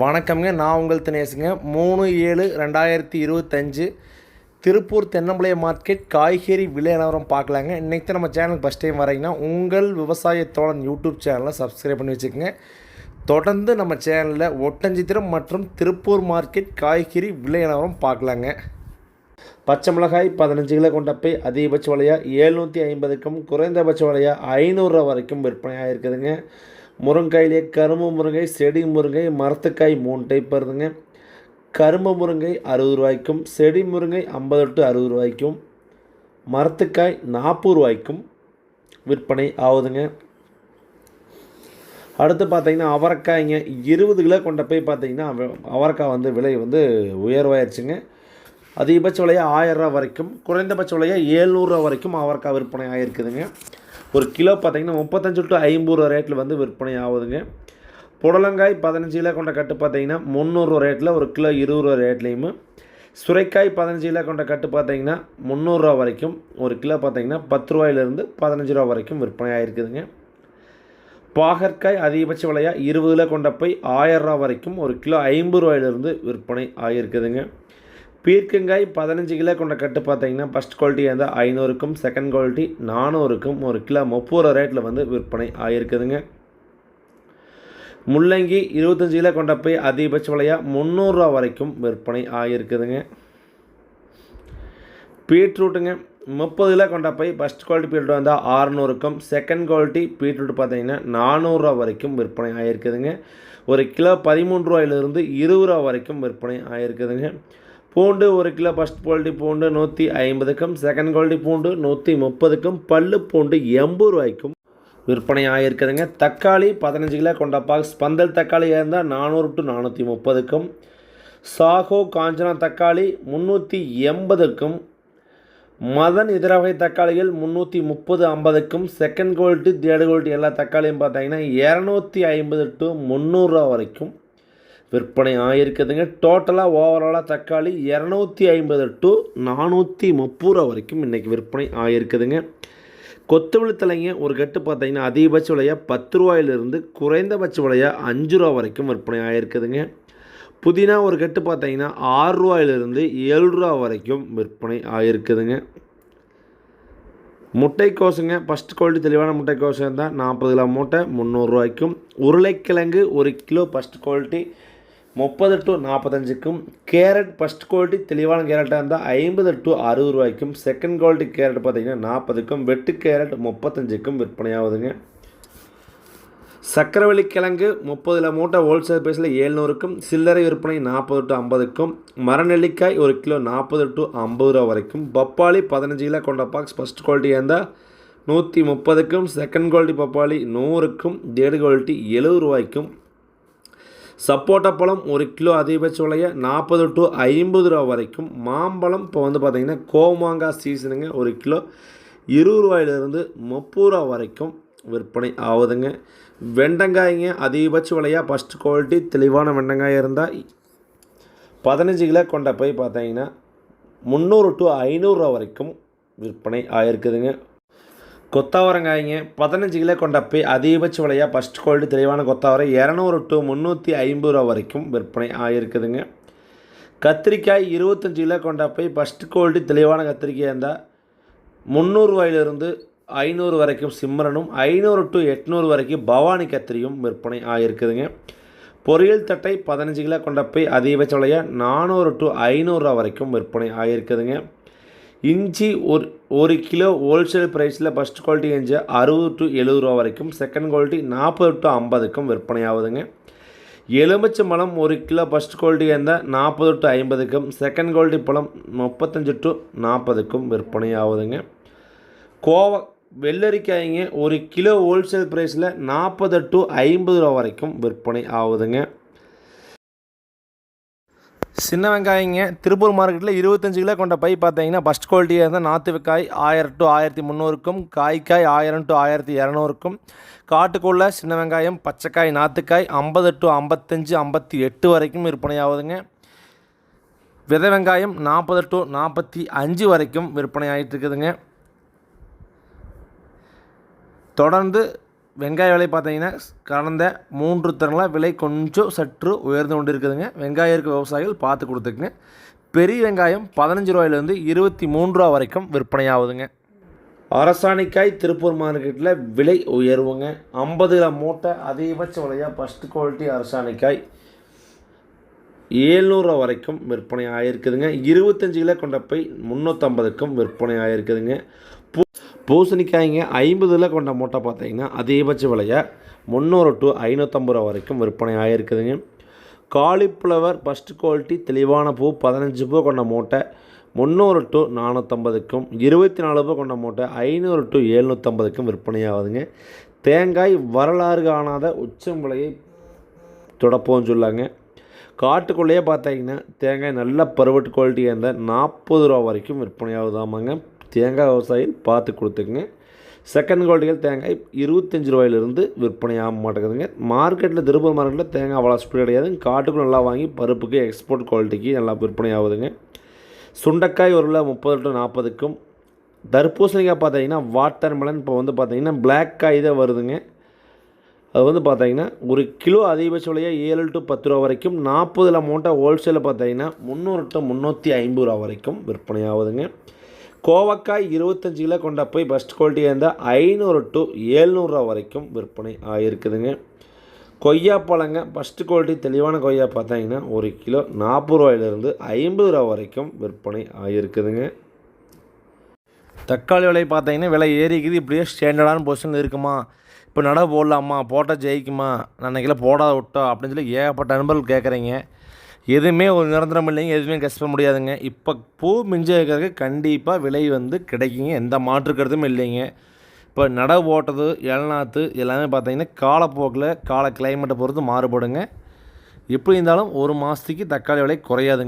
வணக்கம்ங்க. நான் உங்கள் தினேசுங்க. மூணு ஏழு ரெண்டாயிரத்தி இருபத்தஞ்சு திருப்பூர் தென்னம்பளைய மார்க்கெட் காய்கறி விலை நிலவரம் பார்க்கலாங்க. இன்றைக்கி தான் நம்ம சேனலுக்கு ஃபஸ்ட் டைம் வரீங்கன்னா உங்கள் விவசாயத்தோழன் யூடியூப் சேனலை சப்ஸ்கிரைப் பண்ணி வச்சுக்கோங்க. தொடர்ந்து நம்ம சேனலில் ஒட்டஞ்சித்திரம் மற்றும் திருப்பூர் மார்க்கெட் காய்கறி விலை நிலவரம் பார்க்கலாங்க. பச்சை மிளகாய் பதினஞ்சு கிலோ கொண்ட போய் அதிகபட்ச விலையாக ஏழ்நூற்றி ஐம்பதுக்கும் குறைந்தபட்ச விலையாக ஐநூறுரூவா வரைக்கும் விற்பனையாக இருக்குதுங்க முருங்காயிலே கரும்பு முருங்கை செடி முருங்கை மரத்துக்காய் மூணு டைப் வருதுங்க கரும்பு முருங்கை அறுபது ரூபாய்க்கும் செடி முருங்கை ஐம்பது டு அறுபது ரூபாய்க்கும் மரத்துக்காய் நாற்பது ரூபாய்க்கும் விற்பனை ஆகுதுங்க. அடுத்து பார்த்தீங்கன்னா அவரைக்காய்ங்க இருபது கிலோ கொண்ட போய் பார்த்தீங்கன்னா அவரைக்காய் வந்து விலை வந்து உயர்வாயிருச்சுங்க. அதிகபட்ச விலையாக ஆயிரரூவா வரைக்கும் குறைந்தபட்ச விலையாக ஏழ்நூறுரூவா வரைக்கும் அவரைக்காய் விற்பனை ஆகிருக்குதுங்க ஒரு கிலோ பார்த்தீங்கன்னா முப்பத்தஞ்சு டு ஐம்பது ரூபா ரேட்டில் வந்து விற்பனை ஆகுதுங்க. புடலங்காய் பதினஞ்சு கிலோ கொண்ட கட்டு பார்த்தீங்கன்னா முந்நூறுரூவா ரேட்டில் ஒரு கிலோ இருபது ரூபா ரேட்லேயும் சுரைக்காய் பதினஞ்சு கிலோ கொண்ட கட்டு பார்த்தீங்கன்னா முந்நூறுரூவா வரைக்கும் ஒரு கிலோ பார்த்தீங்கன்னா பத்து ரூபாயிலிருந்து பதினஞ்சு ரூபா வரைக்கும் விற்பனை ஆகிருக்குதுங்க பாகற்காய் அதிகபட்ச விலையாக இருபது கிலோ கொண்ட போய் ஆயிரம் ரூபா வரைக்கும் ஒரு கிலோ ஐம்பது ரூபாயிலிருந்து விற்பனை ஆகியிருக்குதுங்க பீர்க்கங்காய் பதினஞ்சு கிலோ கொண்ட கட்டு பார்த்தீங்கன்னா ஃபஸ்ட் குவாலிட்டி வந்து ஐநூறுக்கும் செகண்ட் குவாலிட்டி நானூறுக்கும் ஒரு கிலோ முப்பது ரூபா ரேட்டில் வந்து விற்பனை ஆகியிருக்குதுங்க முள்ளங்கி இருபத்தஞ்சு கிலோ கொண்ட போய் அதிகபட்ச விலையாக முந்நூறுரூவா வரைக்கும் விற்பனை ஆகியிருக்குதுங்க பீட்ரூட்டுங்க முப்பது கிலோ கொண்ட போய் ஃபஸ்ட் குவாலிட்டி பீட்ரூட் வந்தால் ஆறுநூறுக்கும் செகண்ட் குவாலிட்டி பீட்ரூட் பார்த்தீங்கன்னா நானூறுரூவா வரைக்கும் விற்பனை ஆகியிருக்குதுங்க ஒரு கிலோ பதிமூன்று ரூபாயிலிருந்து இருபது ரூபா வரைக்கும் விற்பனை ஆகியிருக்குதுங்க பூண்டு ஒரு கிலோ ஃபஸ்ட் குவாலிட்டி பூண்டு நூற்றி ஐம்பதுக்கும் செகண்ட் குவாலிட்டி பூண்டு நூற்றி முப்பதுக்கும் பல்லு பூண்டு எண்பது ரூபாய்க்கும் விற்பனை ஆகியிருக்குதுங்க தக்காளி பதினஞ்சு கிலோ கொண்ட பாக்ஸ் பந்தல் தக்காளி இருந்தால் நானூறு டு நானூற்றி முப்பதுக்கும் சாகோ காஞ்சனா தக்காளி முந்நூற்றி எண்பதுக்கும் மதன் இதர வகை தக்காளிகள் முந்நூற்றி முப்பது ஐம்பதுக்கும் செகண்ட் குவாலிட்டி தேர்ட் குவாலிட்டி எல்லா தக்காளியும் பார்த்தீங்கன்னா இரநூத்தி ஐம்பது டு முந்நூறுரூவா வரைக்கும் விற்பனை ஆகியிருக்குதுங்க டோட்டலாக ஓவராலாக தக்காளி இரநூத்தி ஐம்பது டு நானூற்றி முப்பது ரூபா வரைக்கும் இன்றைக்கி விற்பனை ஆகியிருக்குதுங்க கொத்தமல்லி தலைங்க ஒரு கட்டு பார்த்தீங்கன்னா அதிகபட்ச விலையாக பத்து ரூபாயிலிருந்து குறைந்தபட்ச விலையாக அஞ்சு ரூபா வரைக்கும் விற்பனை ஆகிருக்குதுங்க புதினா ஒரு கட்டு பார்த்தீங்கன்னா ஆறு ரூபாயிலிருந்து ஏழு ரூபா வரைக்கும் விற்பனை ஆகியிருக்குதுங்க முட்டைக்கோசுங்க ஃபஸ்ட் குவாலிட்டி தெளிவான முட்டைக்கோசு இருந்தால் நாற்பது கிலோ மூட்டை முந்நூறுரூவாய்க்கும் உருளைக்கிழங்கு ஒரு கிலோ ஃபஸ்ட் குவாலிட்டி முப்பது டு நாற்பத்தஞ்சுக்கும் கேரட் ஃபஸ்ட் குவாலிட்டி தெளிவான கேரட்டாக இருந்தால் ஐம்பது டு அறுபது ரூபாய்க்கும் செகண்ட் குவாலிட்டி கேரட் பார்த்தீங்கன்னா நாற்பதுக்கும் வெட்டு கேரட் முப்பத்தஞ்சுக்கும் விற்பனையாகுதுங்க. சக்கரவள்ளி கிழங்கு முப்பதில் மூட்டை ஹோல்சேல் பிரைஸில் ஏழ்நூறுக்கும் சில்லறை விற்பனை நாற்பது டு ஐம்பதுக்கும் மரநெல்லிக்காய் ஒரு கிலோ நாற்பது டு ஐம்பது ரூபா வரைக்கும் பப்பாளி பதினஞ்சு கிலோ கொண்ட பாக்ஸ் ஃபஸ்ட் குவாலிட்டி இருந்தால் நூற்றி முப்பதுக்கும் செகண்ட் குவாலிட்டி பப்பாளி நூறுக்கும் தேர்ட் குவாலிட்டி எழுபது ரூபாய்க்கும் சப்போட்டா பழம் ஒரு கிலோ அதிகபட்ச விலையை நாற்பது டு ஐம்பது ரூபா வரைக்கும். மாம்பழம் இப்போ வந்து பார்த்திங்கன்னா கோமாங்காய் சீசனுங்க ஒரு கிலோ இருபது ரூபாயிலிருந்து முப்பது ரூபா வரைக்கும் விற்பனை ஆகுதுங்க. வெண்டங்காய்ங்க அதிகபட்ச விலையாக ஃபஸ்ட் குவாலிட்டி தெளிவான வெண்டங்காய் இருந்தால் பதினஞ்சு கிலோ கொண்ட போய் பார்த்தீங்கன்னா முந்நூறு டு ஐநூறுரூவா வரைக்கும் விற்பனை ஆகிருக்குதுங்க கொத்தாவரங்காய்ங்க. பதினஞ்சு கிலோ கொண்ட போய் அதிகபட்ச விலையாக ஃபஸ்ட் குவாலிட்டி தெளிவான கொத்தாவரை இரநூறு டு முந்நூற்றி ஐம்பது ரூபா வரைக்கும் விற்பனை ஆகியிருக்குதுங்க கத்திரிக்காய் இருபத்தஞ்சு கிலோ கொண்ட போய் ஃபஸ்ட் குவாலிட்டி தெளிவான கத்திரிக்காய் இருந்தால் முந்நூறுவாயிலிருந்து ஐநூறு வரைக்கும் சிம்மரனும் ஐநூறு டு எட்நூறு வரைக்கும் பவானி கத்திரியும் விற்பனை ஆகிருக்குதுங்க பொரியல் தட்டை பதினஞ்சு கிலோ கொண்ட போய் அதிகபட்ச விலையாக நானூறு டு ஐநூறுரூவா வரைக்கும் விற்பனை ஆகியிருக்குதுங்க இஞ்சி ஒரு ஒரு கிலோ ஹோல்சேல் ப்ரைஸில் ஃபஸ்ட் குவாலிட்டி இஞ்சி அறுபது டு எழுபது ரூபா வரைக்கும் செகண்ட் குவாலிட்டி நாற்பது டு ஐம்பதுக்கும் விற்பனை ஆகுதுங்க எலுமிச்சை பழம் ஒரு கிலோ ஃபஸ்ட் குவாலிட்டி இருந்தால் நாற்பது டு ஐம்பதுக்கும் செகண்ட் குவாலிட்டி பழம் முப்பத்தஞ்சு டு நாற்பதுக்கும் விற்பனை ஆகுதுங்க கோவா வெள்ளரிக்காய்ங்க ஒரு கிலோ ஹோல்சேல் ப்ரைஸில் நாற்பது டு ஐம்பது ரூபா வரைக்கும் விற்பனை ஆகுதுங்க. சின்ன வெங்காயங்க திருப்பூர் மார்க்கெட்டில் இருபத்தஞ்சு கிலோ கொண்ட பை பார்த்தீங்கன்னா ஃபஸ்ட் குவாலிட்டியாக இருந்தால் நாற்று வெக்காய் ஆயிரம் டு ஆயிரத்தி முந்நூறுக்கும் காய்க்காய் ஆயிரம் டு ஆயிரத்தி இரநூறுக்கும். காட்டுக்குள்ள சின்ன வெங்காயம் பச்சைக்காய் நாற்றுக்காய் ஐம்பது டு ஐம்பத்தஞ்சு ஐம்பத்தி எட்டு வரைக்கும் விற்பனை ஆகுதுங்க விதை வெங்காயம் நாற்பது டு நாற்பத்தி அஞ்சு வரைக்கும் விற்பனை ஆகிட்டு இருக்குதுங்க. தொடர்ந்து வெங்காய விலை பார்த்தீங்கன்னா கடந்த மூன்று தரங்களாக விலை கொஞ்சம் சற்று உயர்ந்து கொண்டு இருக்குதுங்க வெங்காயம் இருக்க விவசாயிகள் பார்த்து கொடுத்துக்குங்க. பெரிய வெங்காயம் பதினஞ்சு ரூபாயிலேருந்து இருபத்தி மூன்று ரூபா வரைக்கும் விற்பனையாகுதுங்க. அரசாணிக்காய் திருப்பூர் மார்க்கெட்டில் விலை உயர்வுங்க. ஐம்பது கிலோ மூட்டை அதிகபட்ச விலையாக ஃபஸ்ட்டு குவாலிட்டி அரசாணிக்காய். ஏழ்நூறுவா வரைக்கும் விற்பனை ஆகிருக்குதுங்க இருபத்தஞ்சு கிலோ கொண்ட போய் முந்நூற்றம்பதுக்கும் விற்பனை ஆகிருக்குதுங்க பூசணிக்காய்ங்க ஐம்பதில் கொண்ட மூட்டை பார்த்தீங்கன்னா அதிகபட்ச விலையை முந்நூறு டு ஐநூற்றம்பது ரூபா வரைக்கும் விற்பனை ஆகிருக்குதுங்க காலிஃப்ளவர் ஃபஸ்ட்டு குவாலிட்டி தெளிவான பூ பதினஞ்சு பூ கொண்ட மூட்டை முந்நூறு டு நானூற்றம்பதுக்கும் இருபத்தி நாலு பூ கொண்ட மூட்டை ஐநூறு டு எழுநூற்றம்பதுக்கும் விற்பனையாகுதுங்க. தேங்காய் வரலாறு காணாத உச்சம் விலையை தொடப்போன்னு சொல்லாங்க. காட்டுக்குள்ளேயே பார்த்தீங்கன்னா தேங்காய் நல்ல பருவட்டு குவாலிட்டியாக இருந்தால் நாற்பது ரூபா வரைக்கும் விற்பனையாகுதாமாங்க. தேங்காய் விவசாயி பார்த்து கொடுத்துக்குங்க. செகண்ட் குவாலிட்டிகள் தேங்காய் இருபத்தஞ்சி ரூபாயிலிருந்து விற்பனை ஆக மாட்டேங்குதுங்க. மார்க்கெட்டில் திருப்பூர் மார்க்கெட்டில் தேங்காய் அவ்வளோ ஸ்பீட் கிடையாது காட்டுக்கும் நல்லா வாங்கி பருப்புக்கு எக்ஸ்போர்ட் குவாலிட்டிக்கு நல்லா விற்பனை ஆகுதுங்க. சுண்டைக்காய் ஒரு கிலோ முப்பது டு நாற்பதுக்கும் தர்பூசணிக்காய் பார்த்தீங்கன்னா வாட்டர் மெலன் இப்போ வந்து பார்த்தீங்கன்னா பிளாக் காய் தான் வருதுங்க. அது வந்து பார்த்தீங்கன்னா ஒரு கிலோ அதிகபட்ச விலையாக ஏழு டு பத்து ரூபா வரைக்கும் நாற்பதுல அமௌண்ட்டாக ஹோல்சேலில் பார்த்தீங்கன்னா முந்நூறு டு முந்நூற்றி ஐம்பது ரூபா வரைக்கும் விற்பனை ஆகுதுங்க. கோவக்காய் இருபத்தஞ்சி கிலோ கொண்ட போய் ஃபஸ்ட் குவாலிட்டியாக இருந்தால் ஐநூறு டு ஏழ்நூறுரூவா வரைக்கும் விற்பனை ஆகிருக்குதுங்க கொய்யா பழங்க ஃபஸ்ட்டு குவாலிட்டி தெளிவான கொய்யா பார்த்தீங்கன்னா ஒரு கிலோ நாற்பது ரூபாயிலிருந்து ஐம்பது ரூபா வரைக்கும் விற்பனை ஆகிருக்குதுங்க தக்காளி விலை பார்த்தீங்கன்னா விலை ஏறிக்குது. இப்படியே ஸ்டாண்டர்டான பொசிஷனில் இருக்குமா? இப்போ நடவு போடலாமா? போட்டால் ஜெயிக்குமா? நான் அன்றைக்கில போடாத விட்டா அப்படின்னு சொல்லி ஏகப்பட்ட நண்பர்கள் கேட்குறீங்க எதுவுமே ஒரு நிரந்தரம் இல்லைங்க எதுவுமே கஷ்ட பண்ண முடியாதுங்க. இப்போ பூ மிஞ்ச இருக்கிறதுக்கு கண்டிப்பாக விலை வந்து கிடைக்குங்க. எந்த மாற்று இல்லைங்க. இப்போ நட ஓட்டது இளநாத்து எல்லாமே பார்த்தீங்கன்னா காலப்போக்கில் கால கிளைமேட்டை பொறுத்து மாறுபடுங்க. எப்படி இருந்தாலும் ஒரு மாதத்துக்கு தக்காளி விலை குறையாதுங்க.